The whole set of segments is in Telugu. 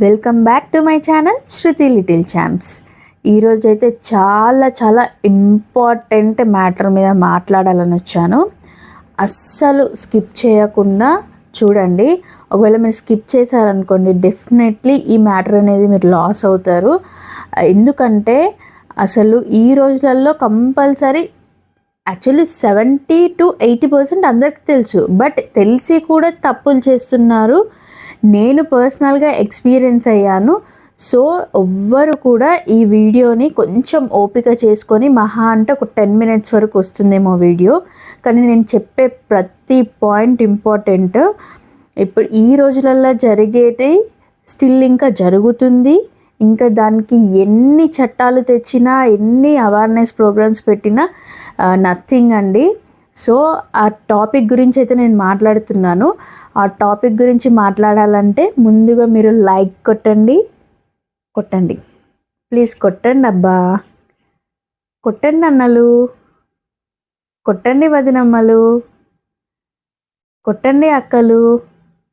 Welcome back to my channel Shruti little champs. ఈరోజు అయితే చాలా చాలా ఇంపార్టెంట్ మ్యాటర్ మీద మాట్లాడాలని వచ్చాను. అస్సలు స్కిప్ చేయకుండా చూడండి. ఒకవేళ మీరు స్కిప్ చేశారనుకోండి డెఫినెట్లీ ఈ మ్యాటర్ అనేది మీరు లాస్ అవుతారు. ఎందుకంటే అసలు ఈ రోజులలో compulsory actually seventy to eighty percent అందరికీ తెలుసు. బట్ తెలిసి కూడా తప్పులు చేస్తున్నారు. నేను పర్సనల్గా ఎక్స్పీరియన్స్ అయ్యాను. సో ఎవ్వరు కూడా ఈ వీడియోని కొంచెం ఓపిక చేసుకొని మహా అంటే ఒక టెన్ మినిట్స్ వరకు వస్తుందేమో వీడియో. కానీ నేను చెప్పే ప్రతి పాయింట్ ఇంపార్టెంట్ ఇప్పుడు ఈ రోజులలో జరిగేది స్టిల్ ఇంకా జరుగుతుంది. ఇంకా దానికి ఎన్ని చట్టాలు తెచ్చినా ఎన్ని అవేర్నెస్ ప్రోగ్రామ్స్ పెట్టినా నథింగ్ అండి. సో ఆ టాపిక్ గురించి అయితే నేను మాట్లాడుతున్నాను. ఆ టాపిక్ గురించి మాట్లాడాలంటే ముందుగా మీరు లైక్ కొట్టండి. కొట్టండి. ప్లీజ్ కొట్టండి అబ్బా. కొట్టండి అన్నలు. కొట్టండి వదినమ్మలు. కొట్టండి అక్కలు.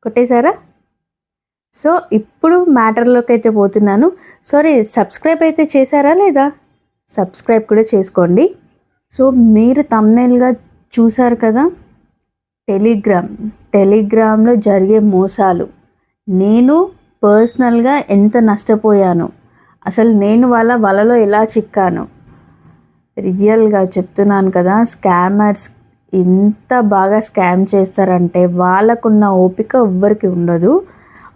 కొట్టేశారా? సో ఇప్పుడు మ్యాటర్లోకి అయితే పోతున్నాను. సారీ సబ్స్క్రైబ్ అయితే చేశారా లేదా? సబ్స్క్రైబ్ కూడా చేసుకోండి. సో మీరు తమ్నైల్గా చూశారు కదా? టెలిగ్రామ్. టెలిగ్రామ్లో జరిగే మోసాలు. నేను పర్సనల్గా ఎంత నష్టపోయాను? అసలు నేను వాళ్ళ వలలో ఎలా చిక్కాను? రియల్గా చెప్తున్నాను కదా స్కామర్స్ ఎంత బాగా స్కామ్ చేస్తారంటే వాళ్ళకున్న ఓపిక ఎవ్వరికి ఉండదు.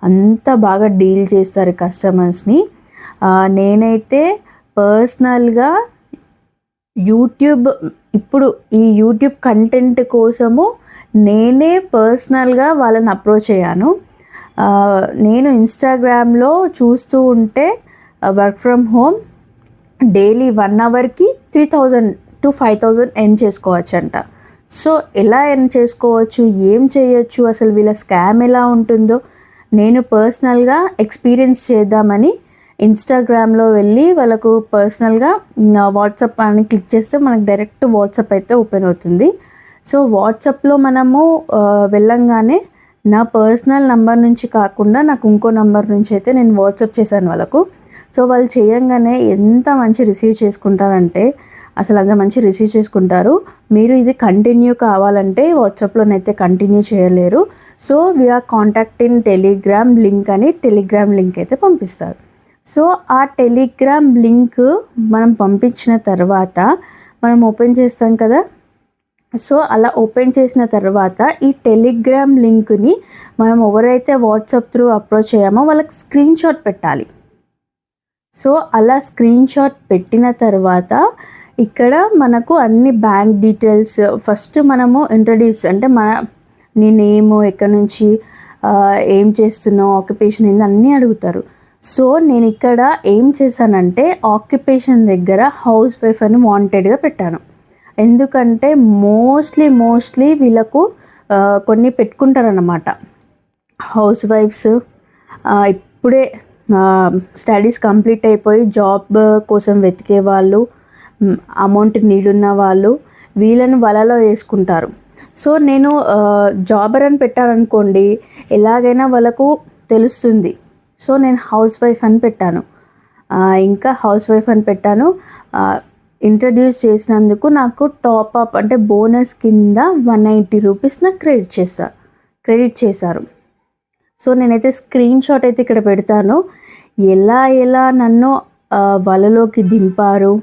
అంత బాగా డీల్ చేస్తారు కస్టమర్స్ని. నేనైతే పర్సనల్గా యూట్యూబ్ ఇప్పుడు ఈ యూట్యూబ్ కంటెంట్ కోసము నేనే పర్సనల్గా వాళ్ళని అప్రోచ్ అయ్యాను. నేను ఇన్స్టాగ్రామ్లో చూస్తూ ఉంటే work from home daily one అవర్కి three thousand to five thousand earn చేసుకోవచ్చు అంట. సో ఎలా ఎర్న్ చేసుకోవచ్చు? ఏం చేయొచ్చు? అసలు వీళ్ళ స్కామ్ ఎలా ఉంటుందో? నేను పర్సనల్గా ఎక్స్పీరియన్స్ చేద్దామని ఇన్స్టాగ్రామ్లో వెళ్ళి వాళ్ళకు పర్సనల్గా వాట్సాప్ అని క్లిక్ చేస్తే మనకు డైరెక్ట్ వాట్సాప్ అయితే ఓపెన్ అవుతుంది. సో వాట్సాప్లో మనము వెళ్ళంగానే నా పర్సనల్ నంబర్ నుంచి కాకుండా నాకు ఇంకో నంబర్ నుంచి అయితే నేను వాట్సాప్ చేశాను వాళ్ళకు. సో వాళ్ళు చేయంగానే ఎంత మంచి రిసీవ్ చేసుకుంటారంటే అసలు అంత మంచి రిసీవ్ చేసుకుంటారు. మీరు ఇది కంటిన్యూ కావాలంటే వాట్సాప్లోనైతే కంటిన్యూ చేయలేరు. So we're contact in Telegram link అని టెలిగ్రామ్ లింక్ అయితే పంపిస్తారు. సో ఆ టెలిగ్రామ్ లింక్ మనం పంపించిన తర్వాత మనం ఓపెన్ చేస్తాం కదా. సో అలా ఓపెన్ చేసిన తర్వాత ఈ టెలిగ్రామ్ లింక్ని మనం ఎవరైతే వాట్సాప్ త్రూ అప్రోచ్ అయ్యామో వాళ్ళకి స్క్రీన్ షాట్ పెట్టాలి. సో అలా స్క్రీన్ షాట్ పెట్టిన తర్వాత ఇక్కడ మనకు అన్ని బ్యాంక్ డీటెయిల్స్ ఫస్ట్ మనము ఇంట్రడ్యూస్ అంటే మన నీ నేము ఎక్కడి నుంచి ఏం చేస్తున్నావు ఆక్యుపేషన్ ఏంది అన్నీ అడుగుతారు. సో నేను ఇక్కడ ఏం చేశానంటే ఆక్యుపేషన్ దగ్గర హౌస్ వైఫ్ అని వాంటెడ్గా పెట్టాను. ఎందుకంటే మోస్ట్లీ మోస్ట్లీ వీళ్ళకు కొన్ని పెట్టుకుంటారన్నమాట. హౌస్ వైఫ్స్ ఇప్పుడే స్టడీస్ కంప్లీట్ అయిపోయి జాబ్ కోసం వెతికే వాళ్ళు అమౌంట్ నీడున్న వాళ్ళు వీళ్ళను వలలో వేసుకుంటారు. సో నేను జాబర్ అని పెట్టాలనుకోండి ఎలాగైనా వాళ్ళకు తెలుస్తుంది. సో నేను హౌస్ వైఫ్ అని పెట్టాను. ఇంకా హౌస్ వైఫ్ అని పెట్టాను. ఇంట్రడ్యూస్ చేసినందుకు నాకు టాప్ అప్ అంటే బోనస్ కింద వన్ ఎయిటీ రూపీస్ నాకు క్రెడిట్ చేస్తారు క్రెడిట్ చేశారు. సో నేనైతే స్క్రీన్ షాట్ అయితే ఇక్కడ పెడతాను. ఎలా ఎలా నన్ను వలలోకి దింపారు?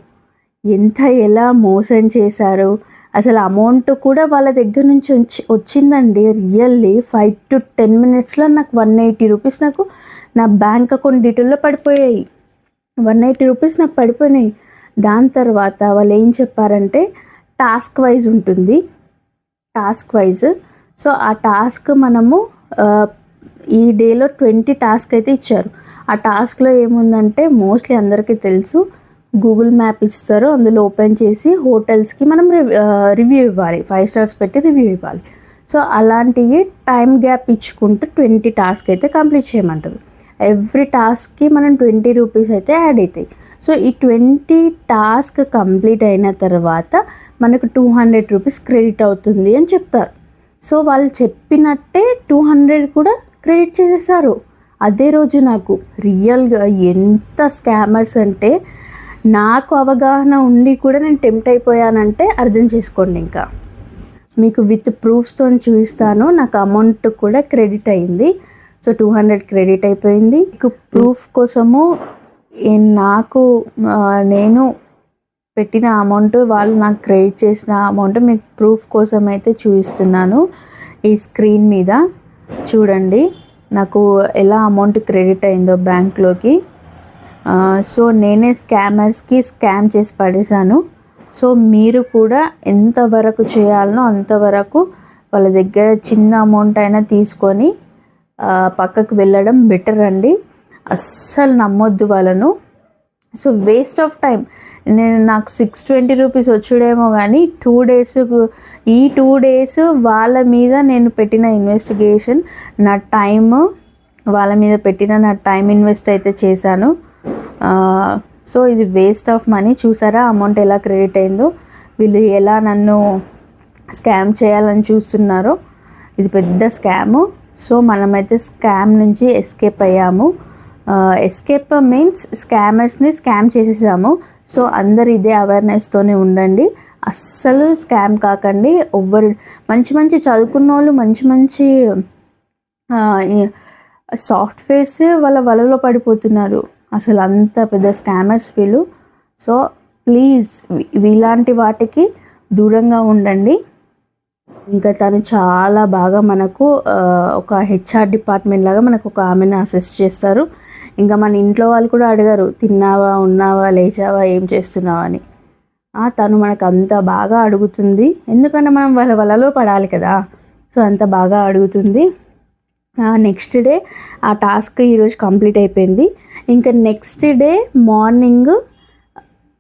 ఎంత ఎలా మోసం చేశారు. అసలు అమౌంట్ కూడా వాళ్ళ దగ్గర నుంచి వచ్చి వచ్చిందండి. రియల్లీ ఫైవ్ టు టెన్ మినిట్స్లో నాకు వన్ ఎయిటీ రూపీస్ నాకు నా బ్యాంక్ అకౌంట్ డీటెయిల్లో పడిపోయాయి. వన్ ఎయిటీ రూపీస్ నాకు పడిపోయినాయి. దాని తర్వాత వాళ్ళు ఏం చెప్పారంటే టాస్క్ వైజ్ ఉంటుంది. టాస్క్ వైజ్ సో ఆ టాస్క్ మనము ఈ డేలో ట్వంటీ టాస్క్ అయితే ఇచ్చారు. ఆ టాస్క్లో ఏముందంటే మోస్ట్లీ అందరికీ తెలుసు గూగుల్ మ్యాప్ ఇస్తారు అందులో ఓపెన్ చేసి హోటల్స్కి మనం రివ్యూ ఇవ్వాలి. ఫైవ్ స్టార్స్ పెట్టి రివ్యూ ఇవ్వాలి. సో అలాంటివి టైం గ్యాప్ ఇచ్చుకుంటూ ట్వంటీ టాస్క్ అయితే కంప్లీట్ చేయమంటారు. ఎవ్రీ టాస్క్కి మనం ట్వంటీ రూపీస్ అయితే యాడ్ అవుతాయి. సో ఈ ట్వంటీ టాస్క్ కంప్లీట్ అయిన తర్వాత మనకు టూ హండ్రెడ్ రూపీస్ క్రెడిట్ అవుతుంది అని చెప్తారు. సో వాళ్ళు చెప్పినట్టే టూ హండ్రెడ్ కూడా క్రెడిట్ చేసేసారు. అదే రోజు నాకు రియల్గా ఎంత స్కామర్స్ అంటే నాకు అవగాహన ఉండి కూడా నేను టెంప్ట్ అయిపోయానంటే అర్థం చేసుకోండి ఇంకా. మీకు విత్ ప్రూఫ్స్తో చూపిస్తాను. నాకు అమౌంట్ కూడా క్రెడిట్ అయింది. సో టూ హండ్రెడ్ క్రెడిట్ అయిపోయింది. మీకు ప్రూఫ్ కోసము నాకు నేను పెట్టిన అమౌంట్ వాళ్ళు నాకు క్రెడిట్ చేసిన అమౌంట్ మీకు ప్రూఫ్ కోసం అయితే చూపిస్తున్నాను. ఈ స్క్రీన్ మీద చూడండి. నాకు ఎలా అమౌంట్ క్రెడిట్ అయిందో బ్యాంక్లోకి. సో నేనే స్కామర్స్కి స్కామ్ చేసి పడేశాను. సో మీరు కూడా ఎంతవరకు చేయాలనో అంతవరకు వాళ్ళ దగ్గర చిన్న అమౌంట్ అయినా తీసుకొని పక్కకు వెళ్ళడం బెటర్ అండి. అస్సలు నమ్మొద్దు వాళ్ళను. So waste of time. నేను నాకు సిక్స్ ట్వంటీ రూపీస్ వచ్చుడేమో కానీ టూ డేస్ ఈ టూ డేస్ వాళ్ళ మీద నేను పెట్టిన ఇన్వెస్టిగేషన్ నా టైమ్ వాళ్ళ మీద పెట్టిన నా టైం ఇన్వెస్ట్ అయితే చేశాను. సో ఇది వేస్ట్ ఆఫ్ మనీ చూసారా? అమౌంట్ ఎలా క్రెడిట్ అయిందో? వీళ్ళు ఎలా నన్ను స్కామ్ చేయాలని చూస్తున్నారో? ఇది పెద్ద స్కాము సో మనమైతే స్కామ్ నుంచి ఎస్కేప్ అయ్యాము. ఎస్కేప్ మీన్స్ స్కామర్స్ని స్కామ్ చేసేసాము. సో అందరు ఇదే అవేర్నెస్తోనే ఉండండి. అస్సలు స్కామ్ కాకండి. ఎవ్వరు మంచి మంచి చదువుకున్న వాళ్ళు మంచి మంచి సాఫ్ట్వేర్స్ వాళ్ళ వలలో పడిపోతున్నారు. అసలు అంత పెద్ద స్కామర్స్ వీళ్ళు. సో ప్లీజ్ ఇలాంటి వాటికి దూరంగా ఉండండి. ఇంకా తను చాలా బాగా మనకు ఒక హెచ్ఆర్ డిపార్ట్మెంట్ లాగా మనకు ఒక ఆమెను అసెస్ చేస్తారు. ఇంకా మన ఇంట్లో వాళ్ళు కూడా అడిగారు తిన్నావా ఉన్నావా లేచావా ఏం చేస్తున్నావా? అని. తను మనకు అంత బాగా అడుగుతుంది. ఎందుకంటే మనం వాళ్ళ వలలో పడాలి కదా. సో అంత బాగా అడుగుతుంది. నెక్స్ట్ డే ఆ టాస్క్ ఈరోజు కంప్లీట్ అయిపోయింది. ఇంకా next day morning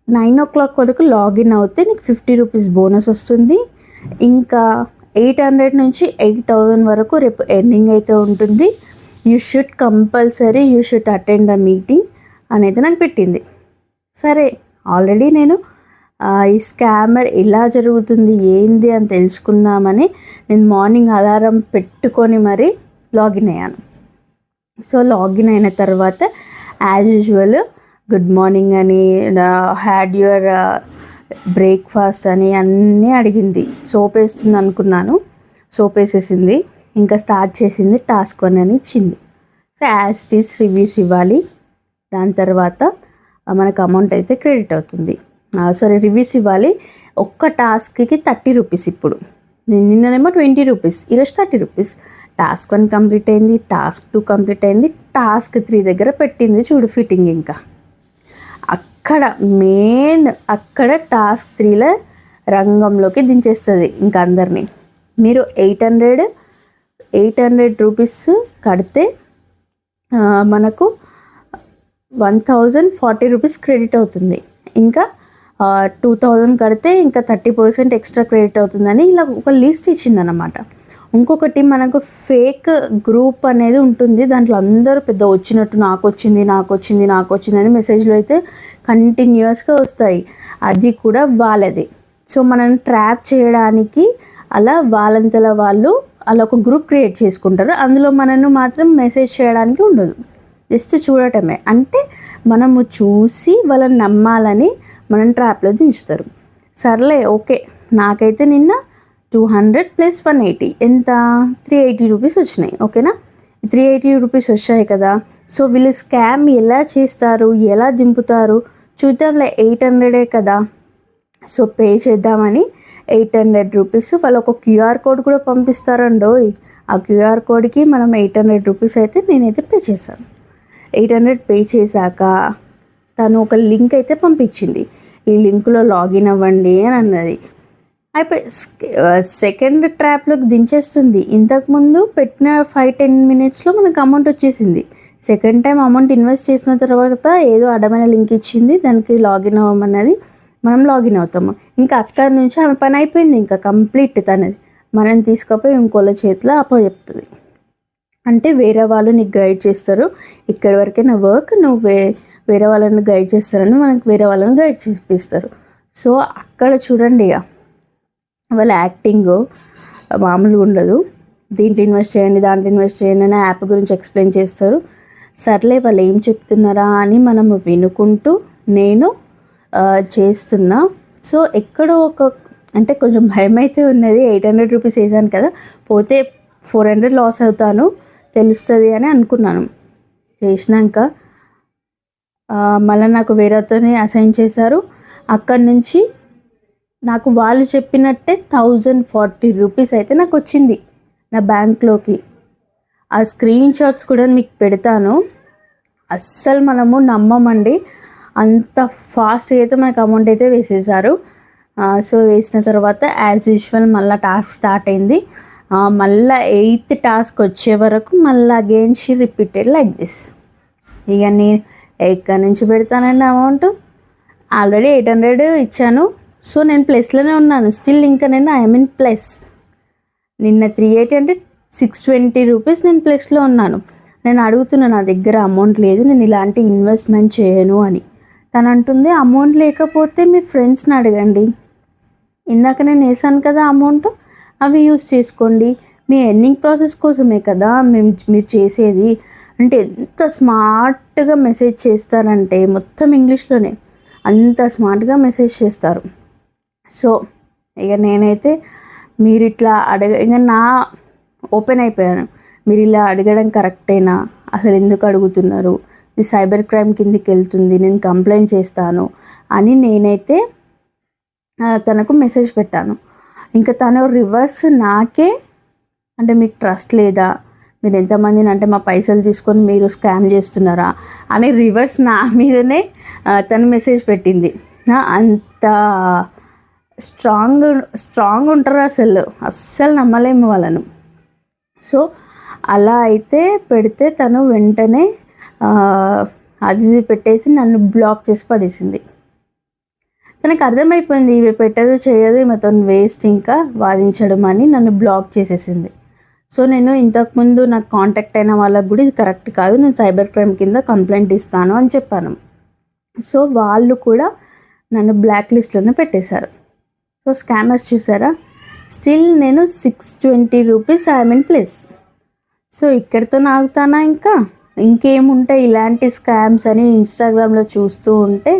nine o'clock వరకు లాగిన్ అవుతే నీకు ఫిఫ్టీ రూపీస్ బోనస్ వస్తుంది. ఇంకా ఎయిట్ హండ్రెడ్ నుంచి ఎయిట్ థౌజండ్ వరకు రేపు ఎర్నింగ్ అయితే ఉంటుంది. You should compulsory you should attend the meeting అనేది నాకు పెట్టింది. సరే ఆల్రెడీ నేను ఈ స్కామర్ ఎలా జరుగుతుంది ఏంది అని తెలుసుకుందామని నేను మార్నింగ్ అలారం పెట్టుకొని మరి లాగిన్ అయ్యాను. సో లాగిన్ అయిన తర్వాత యాజ్ యూజువల్ గుడ్ మార్నింగ్ అని హ్యాడ్ యువర్ బ్రేక్ఫాస్ట్ అని అన్నీ అడిగింది. సోప్ వేస్తుంది అనుకున్నాను. సోప్ వేసేసింది ఇంకా స్టార్ట్ చేసింది టాస్క్ వన్ అని ఇచ్చింది. సో యాజ్ టీస్ రివ్యూస్ ఇవ్వాలి. దాని తర్వాత మనకు అమౌంట్ అయితే క్రెడిట్ అవుతుంది. సారీ రివ్యూస్ ఇవ్వాలి. ఒక్క టాస్క్కి థర్టీ రూపీస్ ఇప్పుడు. నిన్ననేమో ట్వంటీ రూపీస్ ఈరోజు thirty rupees task one complete అయింది. టాస్క్ టూ కంప్లీట్ అయింది. టాస్క్ త్రీ దగ్గర పెట్టింది చూడు ఫిట్టింగ్ ఇంకా. అక్కడ మెయిన్ అక్కడ టాస్క్ త్రీలో రంగంలోకి దించేస్తుంది ఇంకా అందరినీ. మీరు eight hundred eight hundred rupees కడితే మనకు one thousand forty rupees credit అవుతుంది. ఇంకా టూ థౌజండ్ కడితే ఇంకా థర్టీ పర్సెంట్ ఎక్స్ట్రా క్రెడిట్ అవుతుందని ఇలా ఒక లిస్ట్ ఇచ్చిందనమాట ఇంకొకటి మనకు ఫేక్ గ్రూప్ అనేది ఉంటుంది. దాంట్లో అందరూ పెద్ద వచ్చినట్టు నాకు వచ్చింది నాకు వచ్చింది నాకు వచ్చింది అని మెసేజ్లు అయితే కంటిన్యూస్గా వస్తాయి. అది కూడా వాళ్ళది. సో మనం ట్రాప్ చేయడానికి అలా వాళ్ళంతలా వాళ్ళు అలా ఒక గ్రూప్ క్రియేట్ చేసుకుంటారు. అందులో మనను మాత్రం మెసేజ్ చేయడానికి ఉండదు. జస్ట్ చూడటమే. అంటే మనము చూసి వాళ్ళని నమ్మాలని మనం ట్రాప్లో దించుతారు. సర్లే ఓకే. నాకైతే నిన్న two hundred plus one eighty. ఎంత? త్రీ ఎయిటీ రూపీస్ వచ్చినాయి. ఓకేనా? త్రీ ఎయిటీ రూపీస్ వచ్చాయి కదా. సో వీళ్ళు స్కామ్ ఎలా చేస్తారు? ఎలా దింపుతారు? చూద్దాంలే. ఎయిట్ హండ్రెడే కదా. సో పే చేద్దామని ఎయిట్ హండ్రెడ్ రూపీస్. వాళ్ళు ఒక క్యూఆర్ కోడ్ కూడా పంపిస్తారండోయ్. ఆ క్యూఆర్ కోడ్కి మనం ఎయిట్ హండ్రెడ్ రూపీస్ అయితే నేనైతే పే చేశాను. ఎయిట్ హండ్రెడ్ పే చేశాక తను ఒక లింక్ అయితే పంపించింది. ఈ లింక్లో లాగిన్ అవ్వండి అని అన్నది. అయిపోయి సెకండ్ ట్రాప్లోకి దించేస్తుంది. ఇంతకుముందు పెట్టిన ఫైవ్ టెన్ మినిట్స్లో మనకు అమౌంట్ వచ్చేసింది. సెకండ్ టైం అమౌంట్ ఇన్వెస్ట్ చేసిన తర్వాత ఏదో అడమైన లింక్ ఇచ్చింది దానికి లాగిన్ అవ్వమన్నది మనం లాగిన్ అవుతాము. ఇంకా అక్కడి నుంచి ఆమె పని అయిపోయింది ఇంకా కంప్లీట్ తనది. మనం తీసుకపోయి ఇంకోళ్ళ చేతిలో అప్పో చెప్తుంది. అంటే వేరే వాళ్ళు నీకు గైడ్ చేస్తారు ఇక్కడి వరకే నా వర్క్ నువ్వు వే వేరే వాళ్ళని గైడ్ చేస్తారని మనకు వేరే వాళ్ళని గైడ్ చేపిస్తారు. సో అక్కడ చూడండి ఇక. వాళ్ళ యాక్టింగ్ మామూలుగా ఉండదు. దీంట్లో ఇన్వెస్ట్ చేయండి దాంట్లో ఇన్వెస్ట్ చేయండి అని యాప్ గురించి ఎక్స్ప్లెయిన్ చేస్తారు. సర్లే వాళ్ళు ఏం చెప్తున్నారా అని మనం వినుకుంటూ నేను చేస్తున్నా. సో ఎక్కడో ఒక అంటే కొంచెం భయం అయితే ఉన్నది. ఎయిట్ హండ్రెడ్ రూపీస్ వేసాను కదా. పోతే ఫోర్ హండ్రెడ్ లాస్ అవుతాను. తెలుస్తుంది అని అనుకున్నాను. చేసినాక మళ్ళీ నాకు వేరేతోనే అసైన్ చేశారు. అక్కడి నుంచి నాకు వాళ్ళు చెప్పినట్టే థౌజండ్ ఫార్టీ రూపీస్ అయితే నాకు వచ్చింది నా బ్యాంక్లోకి. ఆ స్క్రీన్ షాట్స్ కూడా మీకు పెడతాను. అస్సలు మనము నమ్మమండి. అంత ఫాస్ట్గా అయితే మనకు అమౌంట్ అయితే వేసేసారు. సో వేసిన తర్వాత యాజ్ యూజువల్ మళ్ళీ టాస్క్ స్టార్ట్ అయింది. మళ్ళీ మళ్ళా ఎయిత్ టాస్క్ వచ్చే వరకు మళ్ళీ again she repeated like this ఇక నేను ఎక్కడి నుంచి పెడతానండి అమౌంట్? ఆల్రెడీ ఎయిట్ హండ్రెడ్ ఇచ్చాను. సో నేను ప్లస్లోనే ఉన్నాను. స్టిల్ ఇంకా నేను ఐ మీన్ ప్లస్. నిన్న త్రీ ఎయిటీ అంటే సిక్స్ ట్వంటీ రూపీస్ నేను ప్లస్లో ఉన్నాను. నేను అడుగుతున్నా నా దగ్గర అమౌంట్ లేదు నేను ఇలాంటి ఇన్వెస్ట్మెంట్ చేయను అని. తను అంటుంది అమౌంట్ లేకపోతే మీ ఫ్రెండ్స్ని అడగండి. ఇందాక నేను వేసాను కదా అమౌంట్ అవి యూస్ చేసుకోండి. మీ ఎర్నింగ్ ప్రాసెస్ కోసమే కదా మేము మీరు చేసేది. అంటే ఎంత స్మార్ట్గా మెసేజ్ చేస్తారంటే మొత్తం ఇంగ్లీష్లోనే అంత స్మార్ట్గా మెసేజ్ చేస్తారు. సో ఇక నేనైతే మీరు ఇట్లా అడగ ఇక నా ఓపెన్ అయిపోయాను. మీరు ఇలా అడగడం కరెక్టేనా? అసలు ఎందుకు అడుగుతున్నారు? ఇది సైబర్ క్రైమ్ కిందకి వెళ్తుంది నేను కంప్లైంట్ చేస్తాను అని నేనైతే తనకు మెసేజ్ పెట్టాను. ఇంకా తను రివర్స్ నాకే అంటే మీకు ట్రస్ట్ లేదా? మీరు ఎంతమందిని అంటే మా పైసలు తీసుకొని మీరు స్కామ్ చేస్తున్నారా? అని రివర్స్ నా మీదనే తను మెసేజ్ పెట్టింది. అంత స్ట్రాంగ్ స్ట్రాంగ్ ఉంటారు అసలు. అస్సలు నమ్మలేము వాళ్ళను. సో అలా అయితే పెడితే తను వెంటనే అది ఇది పెట్టేసి నన్ను బ్లాక్ చేసి పడేసింది. తనకు అర్థమైపోయింది ఇవి పెట్టదు చేయదు ఈమెతో వేస్ట్ ఇంకా వాదించడం అని నన్ను బ్లాక్ చేసేసింది. సో నేను ఇంతకుముందు నాకు కాంటాక్ట్ అయిన వాళ్ళకు కూడా ఇది కరెక్ట్ కాదు నేను సైబర్ క్రైమ్ కింద కంప్లైంట్ ఇస్తాను అని చెప్పాను. సో వాళ్ళు కూడా నన్ను బ్లాక్ లిస్ట్లోనే పెట్టేశారు. సో స్కామర్స్ చూసారా? స్టిల్ నేను six twenty rupees I mean plus so ఇక్కడితో ఆగుతానా ఇంకా? ఇంకేముంటాయి ఇలాంటి స్కామ్స్ అని ఇన్స్టాగ్రామ్లో చూస్తూ ఉంటే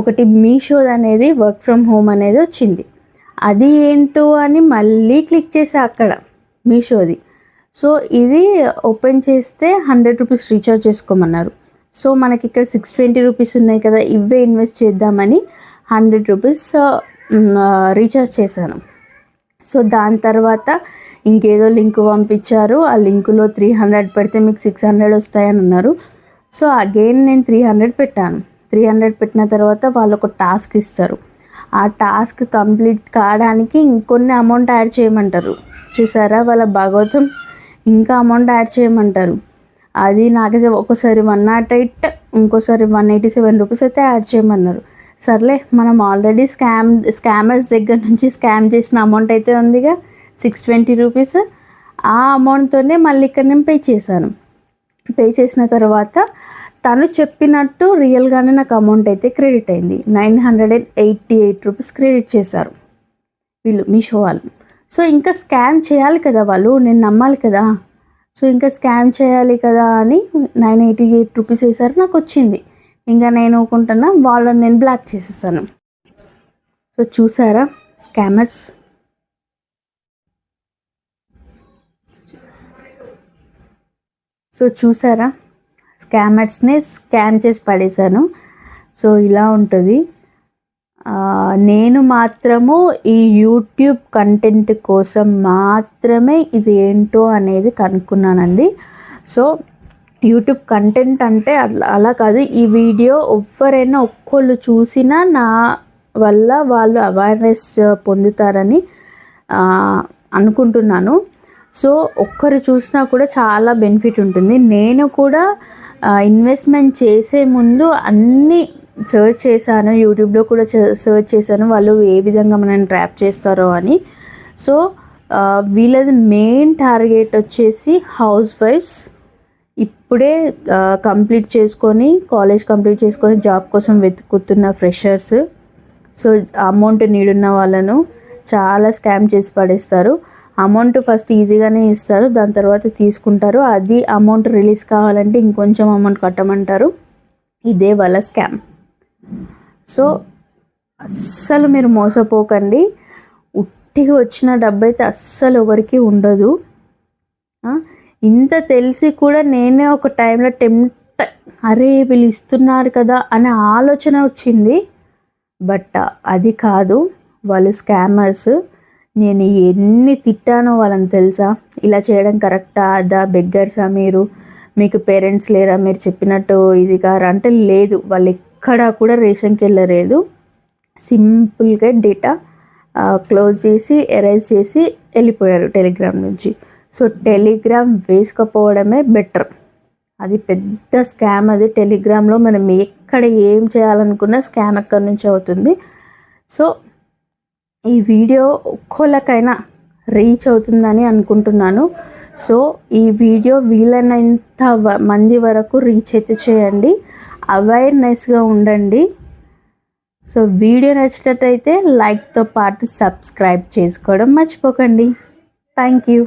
ఒకటి మీషోది అనేది వర్క్ ఫ్రమ్ హోమ్ అనేది వచ్చింది. అది ఏంటో అని మళ్ళీ క్లిక్ చేసా అక్కడ మీషోది. సో ఇది ఓపెన్ చేస్తే హండ్రెడ్ రూపీస్ రీఛార్జ్ చేసుకోమన్నారు. సో మనకి ఇక్కడ సిక్స్ ట్వంటీ రూపీస్ ఉన్నాయి కదా ఇవే ఇన్వెస్ట్ చేద్దామని హండ్రెడ్ రూపీస్ రీఛార్జ్ చేశాను. సో దాని తర్వాత ఇంకేదో లింక్ పంపించారు. ఆ లింకులో త్రీ హండ్రెడ్ పెడితే మీకు సిక్స్ హండ్రెడ్ వస్తాయని అన్నారు. సో అగైన్ నేను త్రీ హండ్రెడ్ పెట్టాను. త్రీ హండ్రెడ్ పెట్టిన తర్వాత వాళ్ళు ఒక టాస్క్ ఇస్తారు. ఆ టాస్క్ కంప్లీట్ కావడానికి ఇంకొన్ని అమౌంట్ యాడ్ చేయమంటారు. చూసారా? వాళ్ళ భాగవతం ఇంకా అమౌంట్ యాడ్ చేయమంటారు. అది నాకైతే ఒకసారి వన్ నాట్ ఎయిట్ ఇంకోసారి వన్ ఎయిటీ సెవెన్ రూపీస్ అయితే యాడ్ చేయమన్నారు. సర్లే మనం ఆల్రెడీ స్కామ్ స్కామర్స్ దగ్గర నుంచి స్కామ్ చేసిన అమౌంట్ అయితే ఉందిగా సిక్స్ ట్వంటీ రూపీస్ ఆ అమౌంట్తోనే మళ్ళీ ఇక్కడ నేను పే చేశాను. పే చేసిన తర్వాత తను చెప్పినట్టు రియల్గానే నాకు అమౌంట్ అయితే క్రెడిట్ అయింది. Nine hundred and eighty eight rupees credit చేశారు వీళ్ళు మీషో వాళ్ళు. సో ఇంకా స్కామ్ చేయాలి కదా వాళ్ళు నేను నమ్మాలి కదా. సో ఇంకా స్కామ్ చేయాలి కదా అని నైన్ ఎయిటీ ఎయిట్ రూపీస్ వేసారు నాకు వచ్చింది. ఇంకా నేను ఊకుంటున్నా వాళ్ళని నేను బ్లాక్ చేసేసాను. సో చూసారా? స్కామర్స్ సో చూసారా? స్కామర్స్ని స్కామ్ చేసి పడేశాను సో ఇలా ఉంటుంది. నేను మాత్రము ఈ యూట్యూబ్ కంటెంట్ కోసం మాత్రమే ఇది ఏంటో అనేది కనుక్కున్నానండి. సో యూట్యూబ్ కంటెంట్ అంటే అట్లా అలా కాదు. ఈ వీడియో ఎవరైనా ఒక్కళ్ళు చూసినా నా వల్ల వాళ్ళు అవేర్నెస్ పొందుతారని అనుకుంటున్నాను. సో ఒక్కరు చూసినా కూడా చాలా బెనిఫిట్ ఉంటుంది. నేను కూడా ఇన్వెస్ట్మెంట్ చేసే ముందు అన్నీ సర్చ్ చేశాను. యూట్యూబ్లో కూడా సర్చ్ చేశాను. వాళ్ళు ఏ విధంగా మనం ట్రాప్ చేస్తారో అని. సో వీళ్ళది మెయిన్ టార్గెట్ వచ్చేసి హౌస్ వైఫ్స్ ఇప్పుడే కంప్లీట్ చేసుకొని కాలేజ్ కంప్లీట్ చేసుకొని జాబ్ కోసం వెతుకుతున్న ఫ్రెషర్స్. సో అమౌంట్ నీడున్న వాళ్ళను చాలా స్కామ్ చేసి పడేస్తారు. అమౌంట్ ఫస్ట్ ఈజీగానే ఇస్తారు. దాని తర్వాత తీసుకుంటారు. అది అమౌంట్ రిలీజ్ కావాలంటే ఇంకొంచెం అమౌంట్ కట్టమంటారు. ఇదే వాళ్ళ స్కామ్. సో అస్సలు మీరు మోసపోకండి. ఉట్టిగా వచ్చిన డబ్బు అయితే అస్సలు ఎవరికి ఉండదు. ఇంత తెలిసి కూడా నేనే ఒక టైంలో టెంప్ట్ అరే వీళ్ళు ఇస్తున్నారు కదా అనే ఆలోచన వచ్చింది. బట్ అది కాదు వాళ్ళు స్కామర్స్ నేను ఎన్ని తిట్టానో వాళ్ళని తెలుసా? ఇలా చేయడం కరెక్టా? అదా బెగ్గర్సా మీరు? మీకు పేరెంట్స్ లేరా? మీరు చెప్పినట్టు ఇది కారా? అంటే లేదు వాళ్ళు ఎక్కడా కూడా రేషన్కి వెళ్ళలేదు. సింపుల్గా డేటా క్లోజ్ చేసి ఎరేజ్ చేసి వెళ్ళిపోయారు టెలిగ్రామ్ నుంచి. సో టెలిగ్రామ్ వేసుకపోవడమే బెటర్. అది పెద్ద స్కామ్ అది. టెలిగ్రామ్లో మనం ఎక్కడ ఏం చేయాలనుకున్నా స్కామ్ అక్కడి నుంచి అవుతుంది. సో ఈ వీడియో ఒక్కోళ్ళకైనా రీచ్ అవుతుందని అనుకుంటున్నాను. సో ఈ వీడియో వీలైనంత మంది వరకు రీచ్ అయితే చేయండి. అవేర్నెస్గా ఉండండి. సో వీడియో నచ్చినట్టయితే లైక్తో పాటు సబ్స్క్రైబ్ చేసుకోవడం మర్చిపోకండి. Thank you.